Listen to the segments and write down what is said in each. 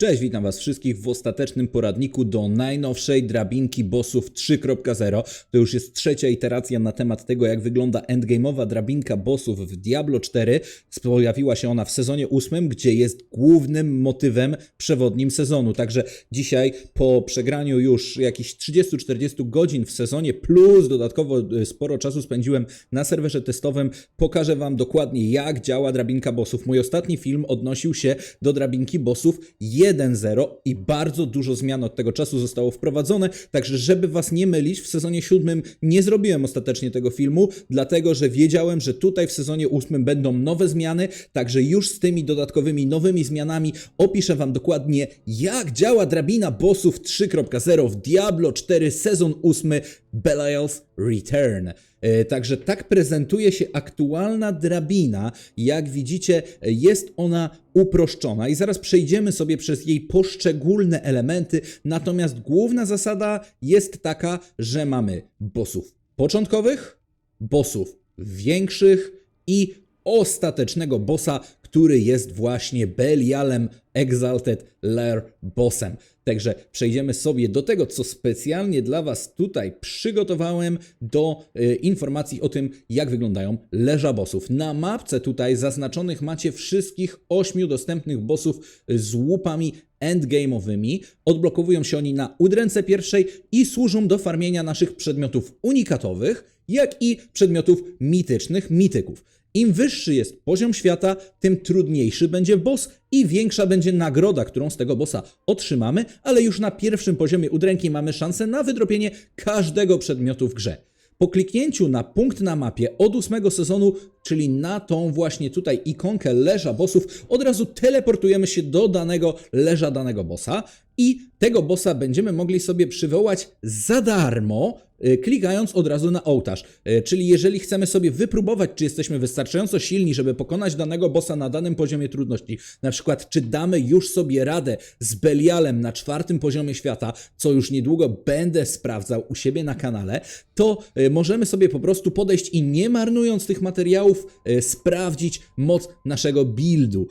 Cześć, witam Was wszystkich w ostatecznym poradniku do najnowszej drabinki bossów 3.0. To już jest trzecia iteracja na temat tego, jak wygląda endgame'owa drabinka bossów w Diablo 4. Pojawiła się ona w sezonie 8, gdzie jest głównym motywem przewodnim sezonu. Także dzisiaj po przegraniu już jakichś 30-40 godzin w sezonie, plus dodatkowo y, sporo czasu spędziłem na serwerze testowym, pokażę Wam dokładnie, jak działa drabinka bossów. Mój ostatni film odnosił się do drabinki bossów 1.0 i bardzo dużo zmian od tego czasu zostało wprowadzone, także żeby Was nie mylić, w sezonie 7 nie zrobiłem ostatecznie tego filmu, dlatego że wiedziałem, że tutaj w sezonie 8 będą nowe zmiany, także już z tymi dodatkowymi nowymi zmianami opiszę Wam dokładnie, jak działa drabina bossów 3.0 w Diablo 4 sezon 8 Belial's Return. E, Także tak prezentuje się aktualna drabina. Jak widzicie, jest ona uproszczona i zaraz przejdziemy sobie przez jej poszczególne elementy. Natomiast główna zasada jest taka, że mamy bossów początkowych, bossów większych i ostatecznego bossa, który jest właśnie Belialem Exalted Lair Bossem. Także przejdziemy sobie do tego, co specjalnie dla Was tutaj przygotowałem do y, informacji o tym, jak wyglądają leża bossów. Na mapce tutaj zaznaczonych macie wszystkich ośmiu dostępnych bossów z łupami endgame'owymi. Odblokowują się oni na udręce pierwszej i służą do farmienia naszych przedmiotów unikatowych, jak i przedmiotów mitycznych, mityków. Im wyższy jest poziom świata, tym trudniejszy będzie boss i większa będzie nagroda, którą z tego bossa otrzymamy, ale już na pierwszym poziomie udręki mamy szansę na wydropienie każdego przedmiotu w grze. Po kliknięciu na punkt na mapie od ósmego sezonu, czyli na tą właśnie tutaj ikonkę leża bossów, od razu teleportujemy się do danego leża danego bossa i tego bossa będziemy mogli sobie przywołać za darmo, klikając od razu na ołtarz. Y, Czyli jeżeli chcemy sobie wypróbować, czy jesteśmy wystarczająco silni, żeby pokonać danego bossa na danym poziomie trudności, na przykład czy damy już sobie radę z Belialem na czwartym poziomie świata, co już niedługo będę sprawdzał u siebie na kanale, to y, możemy sobie po prostu podejść i nie marnując tych materiałów, sprawdzić moc naszego buildu.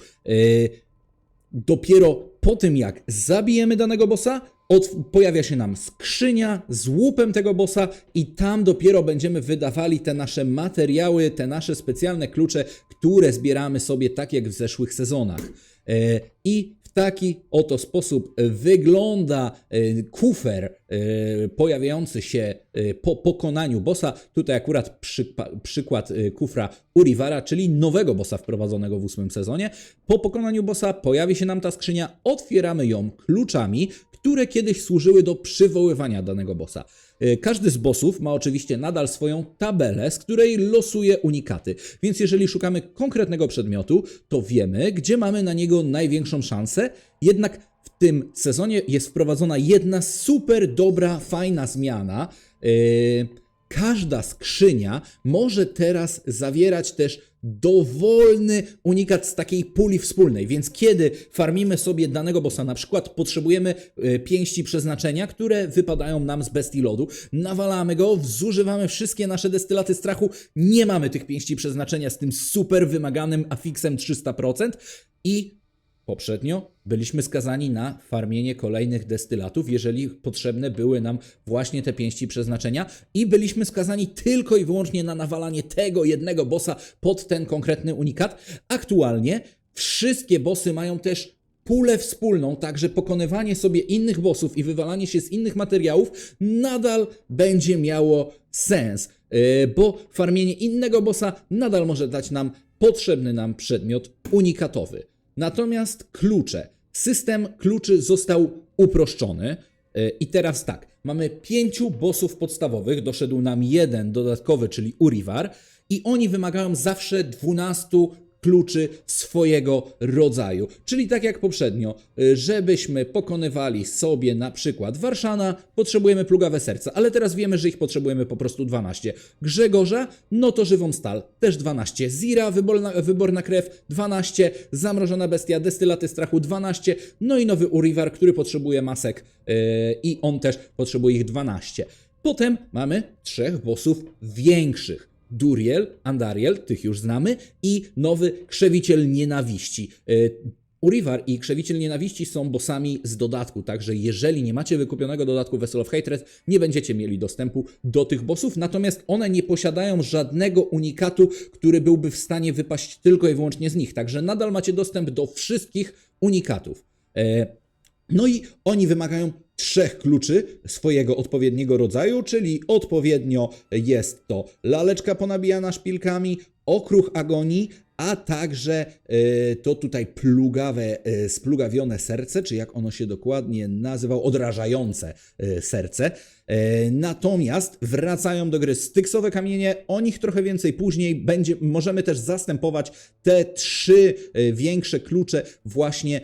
Dopiero po tym, jak zabijemy danego bossa, od, pojawia się nam skrzynia z łupem tego bossa i tam dopiero będziemy wydawali te nasze materiały, te nasze specjalne klucze, które zbieramy sobie tak jak w zeszłych sezonach. E, I w taki oto sposób wygląda e, kufer e, pojawiający się e, po pokonaniu bossa. Tutaj akurat przypa- przykład e, kufra Urivara, czyli nowego bossa wprowadzonego w ósmym sezonie. Po pokonaniu bossa pojawi się nam ta skrzynia, otwieramy ją kluczami, które kiedyś służyły do przywoływania danego bossa. E, Każdy z bossów ma oczywiście nadal swoją tabelę, z której losuje unikaty. Więc jeżeli szukamy konkretnego przedmiotu, to wiemy, gdzie mamy na niego największą szansę. Jednak w tym sezonie jest wprowadzona jedna super dobra, fajna zmiana. Yy, Każda skrzynia może teraz zawierać też dowolny unikat z takiej puli wspólnej, więc kiedy farmimy sobie danego bossa, na przykład potrzebujemy e, pięści przeznaczenia, które wypadają nam z bestii lodu, nawalamy go, zużywamy wszystkie nasze destylaty strachu, nie mamy tych pięści przeznaczenia z tym super wymaganym afiksem 300% i Poprzednio byliśmy skazani na farmienie kolejnych destylatów, jeżeli potrzebne były nam właśnie te pięści przeznaczenia, i byliśmy skazani tylko i wyłącznie na nawalanie tego jednego bossa pod ten konkretny unikat. Aktualnie wszystkie bossy mają też pulę wspólną, także pokonywanie sobie innych bossów i wywalanie się z innych materiałów nadal będzie miało sens, yy, bo farmienie innego bossa nadal może dać nam potrzebny nam przedmiot unikatowy. Natomiast klucze. System kluczy został uproszczony. Yy, I teraz tak, mamy pięciu bossów podstawowych, doszedł nam jeden dodatkowy, czyli Urivar, i oni wymagają zawsze 12 kluczy swojego rodzaju. Czyli tak jak poprzednio, y, żebyśmy pokonywali sobie na przykład Warszana, potrzebujemy plugawe serca, ale teraz wiemy, że ich potrzebujemy po prostu 12. Grzegorza, no to żywą stal, też 12. Zira, wyborna, wyborna krew, 12. Zamrożona bestia, destylaty strachu, 12. No i nowy Urivar, który potrzebuje masek yy, i on też potrzebuje ich 12. Potem mamy trzech bossów większych. Duriel, Andariel, tych już znamy, i nowy Krzewiciel Nienawiści. E, Urivar i Krzewiciel Nienawiści są bossami z dodatku, także jeżeli nie macie wykupionego dodatku Vessel of Hatred, nie będziecie mieli dostępu do tych bossów, natomiast one nie posiadają żadnego unikatu, który byłby w stanie wypaść tylko i wyłącznie z nich, także nadal macie dostęp do wszystkich unikatów. E, no i oni wymagają trzech kluczy swojego odpowiedniego rodzaju, czyli odpowiednio jest to laleczka ponabijana szpilkami, okruch agonii, a także e, to tutaj plugawe, e, splugawione serce, czy jak ono się dokładnie nazywało, odrażające e, serce. E, Natomiast wracają do gry styksowe kamienie, o nich trochę więcej później. Będzie, możemy też zastępować te trzy e, większe klucze właśnie e,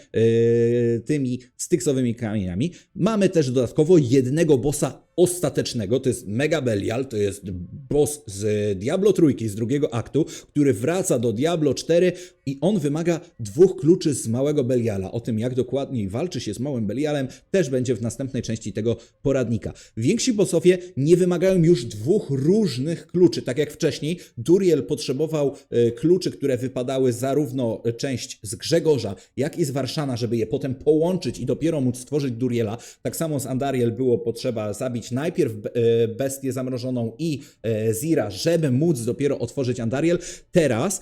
tymi styksowymi kamieniami. Mamy też dodatkowo jednego bossa ostatecznego, to jest Mega Belial, to jest boss z Diablo trójki, z drugiego aktu, który wraca do Diablo 4 i on wymaga dwóch kluczy z małego Beliala. O tym, jak dokładniej walczy się z małym Belialem, też będzie w następnej części tego poradnika. Więksi bossowie nie wymagają już dwóch różnych kluczy, tak jak wcześniej. Duriel potrzebował e, kluczy, które wypadały zarówno część z Grzegorza, jak i z Warszana, żeby je potem połączyć i dopiero móc stworzyć Duriela. Tak samo z Andariel było potrzeba zabić najpierw e, bestię zamrożoną i e, Zira, żeby móc dopiero otworzyć Andariel. Teraz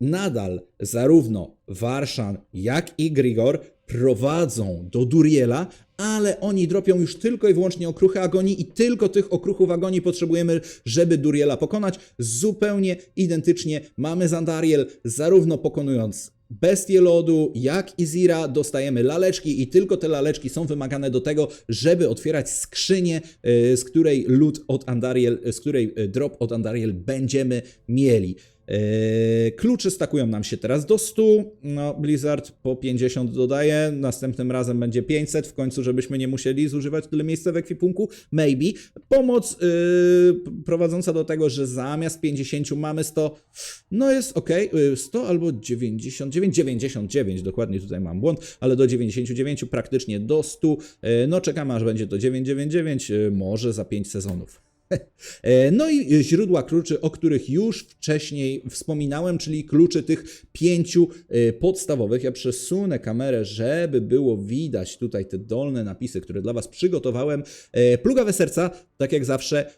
nadal zarówno Warszan, jak i Grigor prowadzą do Duriela, ale oni dropią już tylko i wyłącznie okruchy agonii i tylko tych okruchów agonii potrzebujemy, żeby Duriela pokonać. Zupełnie identycznie mamy Zandariel, zarówno pokonując Bestię lodu, jak i Zira, dostajemy laleczki i tylko te laleczki są wymagane do tego, żeby otwierać skrzynię, e, z której lód od Andariel, z której e, drop od Andariel będziemy mieli. Eee, Klucze stakują nam się teraz do 100. No, Blizzard po 50 dodaje. Następnym razem będzie 500. W końcu, żebyśmy nie musieli zużywać tyle miejsca w ekwipunku. Maybe. Pomoc yy, prowadząca do tego, że zamiast 50 mamy 100. No jest ok. 100 albo 99. 99 dokładnie tutaj mam błąd, ale do 99 praktycznie do 100. Yy, no czekamy aż będzie to 999. Yy, może za 5 sezonów. E, No i źródła kluczy, o których już wcześniej wspominałem, czyli kluczy tych pięciu e, podstawowych. Ja przesunę kamerę, żeby było widać tutaj te dolne napisy, które dla Was przygotowałem. E, Plugawe serca, tak jak zawsze,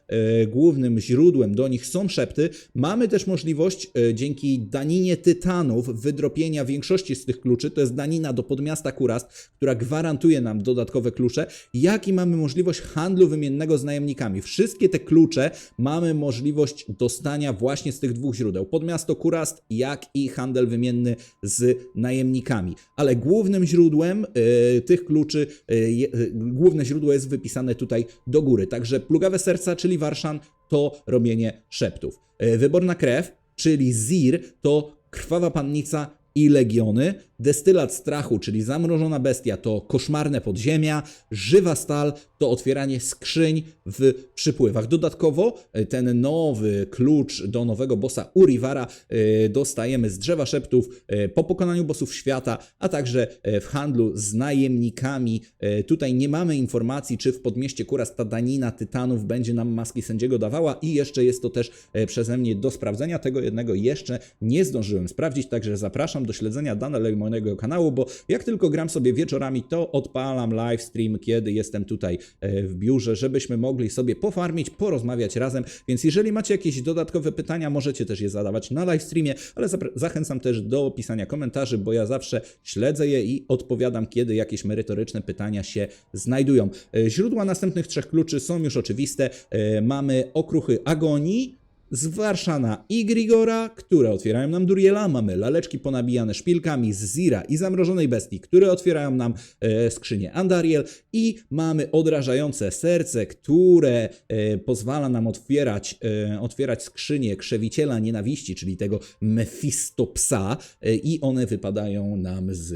głównym źródłem do nich są szepty. Mamy też możliwość dzięki daninie tytanów wydropienia większości z tych kluczy. To jest danina do podmiasta Kurast, która gwarantuje nam dodatkowe klucze, jak i mamy możliwość handlu wymiennego z najemnikami. Wszystkie te klucze mamy możliwość dostania właśnie z tych dwóch źródeł. Podmiasto Kurast, jak i handel wymienny z najemnikami. Ale głównym źródłem e, tych kluczy, je, e, główne źródło jest wypisane tutaj do góry. Także plugawe serca, czyli Warszan, to robienie szeptów. E, wyborna krew, czyli Zir, to krwawa pannica i legiony. Destylat strachu, czyli zamrożona bestia, to koszmarne podziemia. Żywa stal to otwieranie skrzyń w przypływach. Dodatkowo e, ten nowy klucz do nowego bossa Urivara e, dostajemy z drzewa szeptów e, po pokonaniu bossów świata, a także w handlu z najemnikami. Tutaj nie mamy informacji, czy w podmieście Kuras ta danina tytanów będzie nam maski sędziego dawała i jeszcze jest to też przeze mnie do sprawdzenia. Tego jednego jeszcze nie zdążyłem sprawdzić, także zapraszam do śledzenia dalej mojego kanału, bo jak tylko gram sobie wieczorami, to odpalam live stream, kiedy jestem tutaj e, w biurze, żebyśmy mogli sobie pofarmić, porozmawiać razem. Więc jeżeli macie jakieś dodatkowe pytania, możecie też je zadawać na live streamie, ale zachęcam też do pisania komentarzy, bo ja zawsze śledzę je i odpowiadam, kiedy jakieś merytoryczne pytania się znajdują. E, Źródła następnych trzech kluczy są już oczywiste. E, Mamy okruchy agonii, z Warszana i Grigora, które otwierają nam Duriela. Mamy laleczki ponabijane szpilkami z Zira i zamrożonej bestii, które otwierają nam e, skrzynię Andariel. I mamy odrażające serce, które e, pozwala nam otwierać, e, otwierać skrzynię krzewiciela nienawiści, czyli tego Mefistopsa. E, I one wypadają nam z,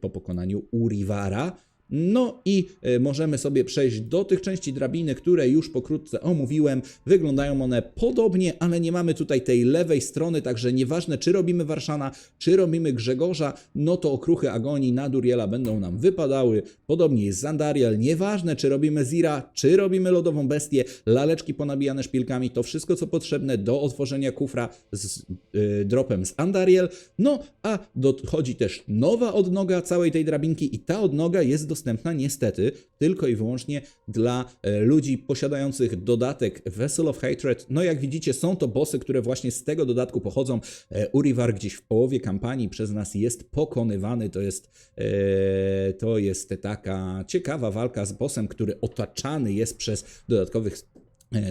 po pokonaniu Urivara. No i e, możemy sobie przejść do tych części drabiny, które już pokrótce omówiłem. Wyglądają one podobnie, ale nie mamy tutaj tej lewej strony, także nieważne czy robimy Warszana, czy robimy Grzegorza, no to okruchy agonii na Duriela będą nam wypadały. Podobnie jest Zandariel, nieważne czy robimy Zira, czy robimy Lodową Bestię, laleczki ponabijane szpilkami, to wszystko co potrzebne do otworzenia kufra z y, dropem z Andariel. No a dochodzi też nowa odnoga całej tej drabinki i ta odnoga jest dostępna niestety tylko i wyłącznie dla e, ludzi posiadających dodatek Vessel of Hatred. No jak widzicie są to bossy, które właśnie z tego dodatku pochodzą. E, Urivar gdzieś w połowie kampanii przez nas jest pokonywany. To jest, e, to jest taka ciekawa walka z bossem, który otaczany jest przez dodatkowych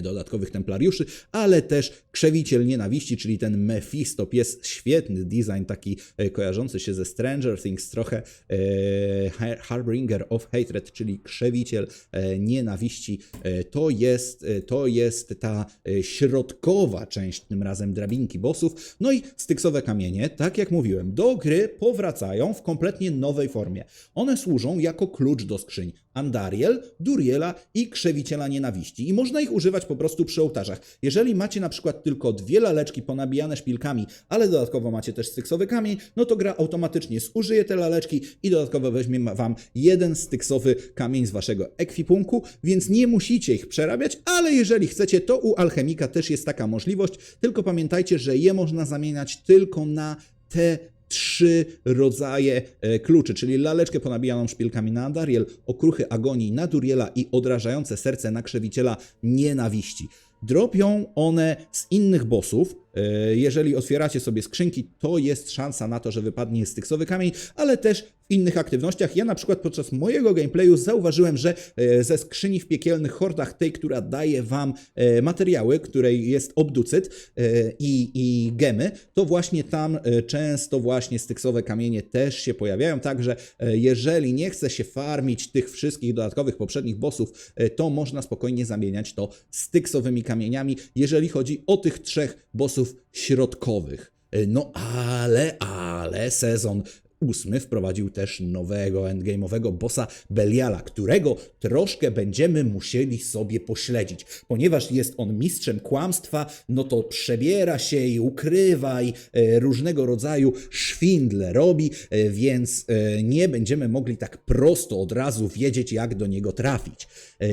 dodatkowych templariuszy, ale też krzewiciel nienawiści, czyli ten Mephisto, pies, świetny design, taki e, kojarzący się ze Stranger Things, trochę e, Har- Harbinger of Hatred, czyli krzewiciel e, nienawiści. E, to, jest, e, to jest ta e, środkowa część tym razem drabinki bossów. No i styksowe kamienie, tak jak mówiłem, do gry powracają w kompletnie nowej formie. One służą jako klucz do skrzyń. Andariel, Duriela i Krzewiciela Nienawiści. I można ich używać po prostu przy ołtarzach. Jeżeli macie na przykład tylko dwie laleczki ponabijane szpilkami, ale dodatkowo macie też styksowy kamień, no to gra automatycznie zużyje te laleczki i dodatkowo weźmie wam jeden styksowy kamień z waszego ekwipunku, więc nie musicie ich przerabiać, ale jeżeli chcecie, to u alchemika też jest taka możliwość, tylko pamiętajcie, że je można zamieniać tylko na te trzy rodzaje e, kluczy, czyli laleczkę ponabijaną szpilkami na Andariel, okruchy agonii na Duriela i odrażające serce na krzewiciela nienawiści. Dropią one z innych bossów. E, Jeżeli otwieracie sobie skrzynki, to jest szansa na to, że wypadnie styksowy kamień, ale też w innych aktywnościach. Ja na przykład podczas mojego gameplayu zauważyłem, że e, ze skrzyni w piekielnych hordach, tej, która daje wam e, materiały, której jest obducyt i, i gemy, to właśnie tam często właśnie styksowe kamienie też się pojawiają, także jeżeli nie chce się farmić tych wszystkich dodatkowych poprzednich bossów, to można spokojnie zamieniać to styksowymi kamieniami, jeżeli chodzi o tych trzech bossów środkowych. E, No ale, ale sezon ósmy wprowadził też nowego endgame'owego bossa Beliala, którego troszkę będziemy musieli sobie pośledzić. Ponieważ jest on mistrzem kłamstwa, no to przebiera się i ukrywa i e, różnego rodzaju szwindle robi, e, więc e, nie będziemy mogli tak prosto od razu wiedzieć, jak do niego trafić. E,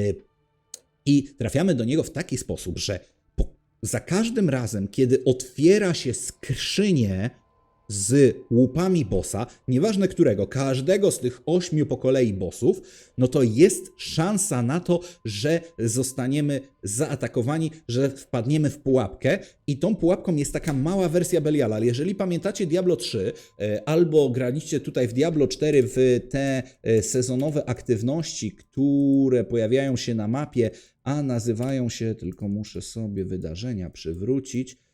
I trafiamy do niego w taki sposób, że za każdym razem, kiedy otwiera się skrzynię z łupami bossa, nieważne którego, każdego z tych ośmiu po kolei bossów, no to jest szansa na to, że zostaniemy zaatakowani, że wpadniemy w pułapkę i tą pułapką jest taka mała wersja Beliala. Ale jeżeli pamiętacie Diablo 3 e, albo graliście tutaj w Diablo 4 w te e, sezonowe aktywności, które pojawiają się na mapie, a nazywają się, tylko muszę sobie wydarzenia przywrócić,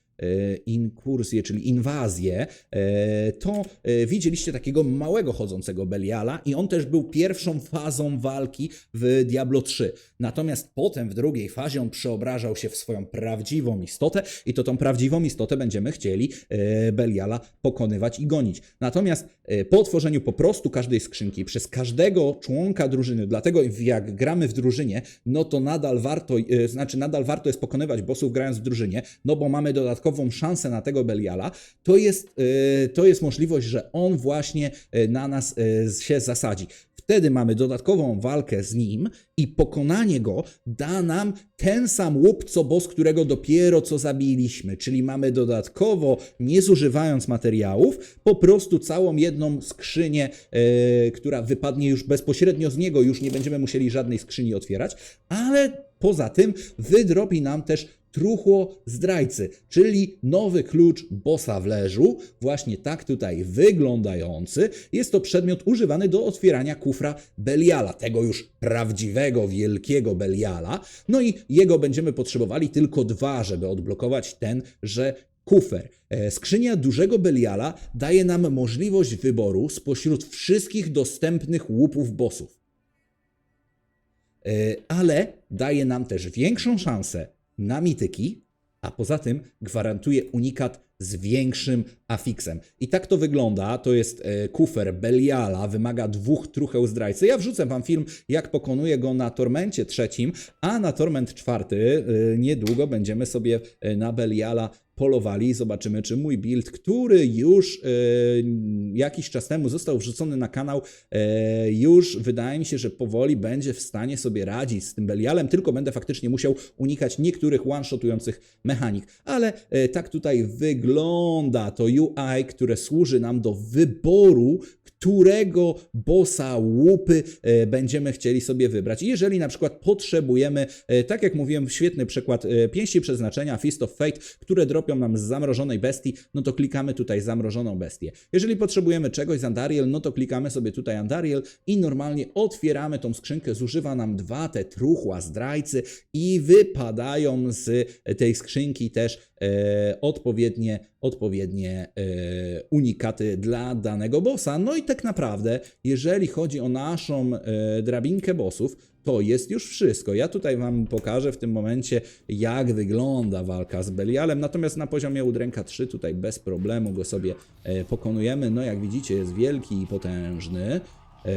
inkursję, czyli inwazję, e, to e, widzieliście takiego małego chodzącego Beliala i on też był pierwszą fazą walki w Diablo 3. Natomiast potem w drugiej fazie on przeobrażał się w swoją prawdziwą istotę i to tą prawdziwą istotę będziemy chcieli e, Beliala pokonywać i gonić. Natomiast e, po otworzeniu po prostu każdej skrzynki przez każdego członka drużyny, dlatego jak gramy w drużynie, no to nadal warto, e, znaczy nadal warto jest pokonywać bossów grając w drużynie, no bo mamy dodatkową szansę na tego Beliala, to jest, e, to jest możliwość, że on właśnie e, na nas e, się zasadzi. Wtedy mamy dodatkową walkę z nim i pokonanie go da nam ten sam łup, co boss, którego dopiero co zabiliśmy. Czyli mamy dodatkowo, nie zużywając materiałów, po prostu całą jedną skrzynię, e, która wypadnie już bezpośrednio z niego, już nie będziemy musieli żadnej skrzyni otwierać, ale poza tym wydrobi nam też truchło zdrajcy, czyli nowy klucz bossa w leżu, właśnie tak tutaj wyglądający. Jest to przedmiot używany do otwierania kufra Beliala, tego już prawdziwego, wielkiego Beliala. No i jego będziemy potrzebowali tylko dwa, żeby odblokować tenże kufer. E, Skrzynia dużego Beliala daje nam możliwość wyboru spośród wszystkich dostępnych łupów bossów. E, ale daje nam też większą szansę na mityki, a poza tym gwarantuje unikat z większym afiksem. I tak to wygląda. To jest e, kufer Beliala, wymaga dwóch trucheł zdrajcy. Ja wrzucę wam film, jak pokonuję go na Tormencie trzecim, a na Torment czwarty e, niedługo będziemy sobie e, na Beliala polowali. Zobaczymy, czy mój build, który już jakiś czas temu został wrzucony na kanał, już wydaje mi się, że powoli będzie w stanie sobie radzić z tym Belialem, tylko będę faktycznie musiał unikać niektórych one-shotujących mechanik. Ale tak tutaj wygląda to UI, które służy nam do wyboru, którego bossa łupy e, będziemy chcieli sobie wybrać. Jeżeli na przykład potrzebujemy, e, tak jak mówiłem, świetny przykład e, pięści przeznaczenia, Fist of Fate, które dropią nam z zamrożonej bestii, no to klikamy tutaj zamrożoną bestię. Jeżeli potrzebujemy czegoś z Andariel, no to klikamy sobie tutaj Andariel i normalnie otwieramy tą skrzynkę, zużywa nam dwa te truchła zdrajcy i wypadają z tej skrzynki też e, odpowiednie, odpowiednie e, unikaty dla danego bossa. No i tak naprawdę, jeżeli chodzi o naszą e, drabinkę bossów, to jest już wszystko. Ja tutaj Wam pokażę w tym momencie, jak wygląda walka z Belialem. Natomiast na poziomie udręka 3 tutaj bez problemu go sobie e, pokonujemy. No jak widzicie, jest wielki i potężny.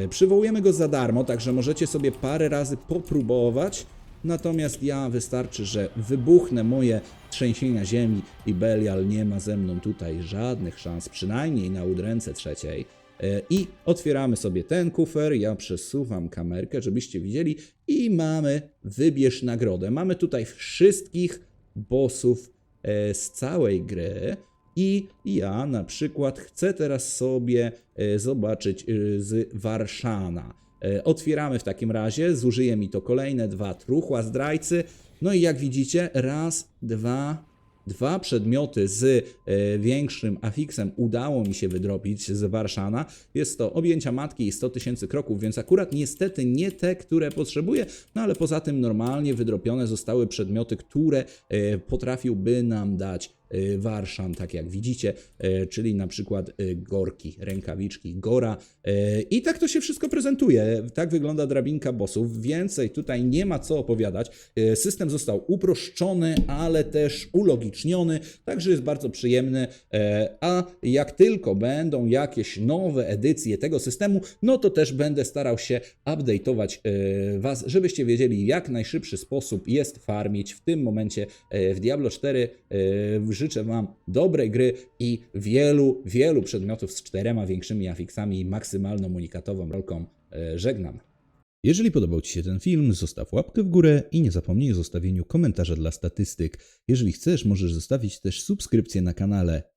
Przywołujemy go za darmo, także możecie sobie parę razy popróbować. Natomiast ja wystarczy, że wybuchnę moje trzęsienia ziemi i Belial nie ma ze mną tutaj żadnych szans, przynajmniej na udręce trzeciej. E, I otwieramy sobie ten kufer, ja przesuwam kamerkę, żebyście widzieli i mamy wybierz nagrodę. Mamy tutaj wszystkich bossów e, z całej gry i ja na przykład chcę teraz sobie e, zobaczyć z Warszana. E, Otwieramy w takim razie, zużyje mi to kolejne dwa truchła zdrajcy. No i jak widzicie, raz, dwa, dwa przedmioty z e, większym afiksem udało mi się wydropić z Warszana. Jest to objęcia matki i 100 tysięcy kroków, więc akurat niestety nie te, które potrzebuję, no ale poza tym normalnie wydropione zostały przedmioty, które e, potrafiłby nam dać e, Warszan, tak jak widzicie, e, czyli na przykład e, gorki, rękawiczki, gora. I tak to się wszystko prezentuje. Tak wygląda drabinka bossów. Więcej tutaj nie ma co opowiadać. System został uproszczony, ale też ulogiczniony, także jest bardzo przyjemny. A jak tylko będą jakieś nowe edycje tego systemu, no to też będę starał się update'ować Was, żebyście wiedzieli, jak najszybszy sposób jest farmić w tym momencie w Diablo 4. Życzę Wam dobrej gry i wielu, wielu przedmiotów z czterema większymi afiksami i maksymalną unikatową rolką. E, Żegnam. Jeżeli podobał Ci się ten film, zostaw łapkę w górę i nie zapomnij o zostawieniu komentarza dla statystyk. Jeżeli chcesz, możesz zostawić też subskrypcję na kanale.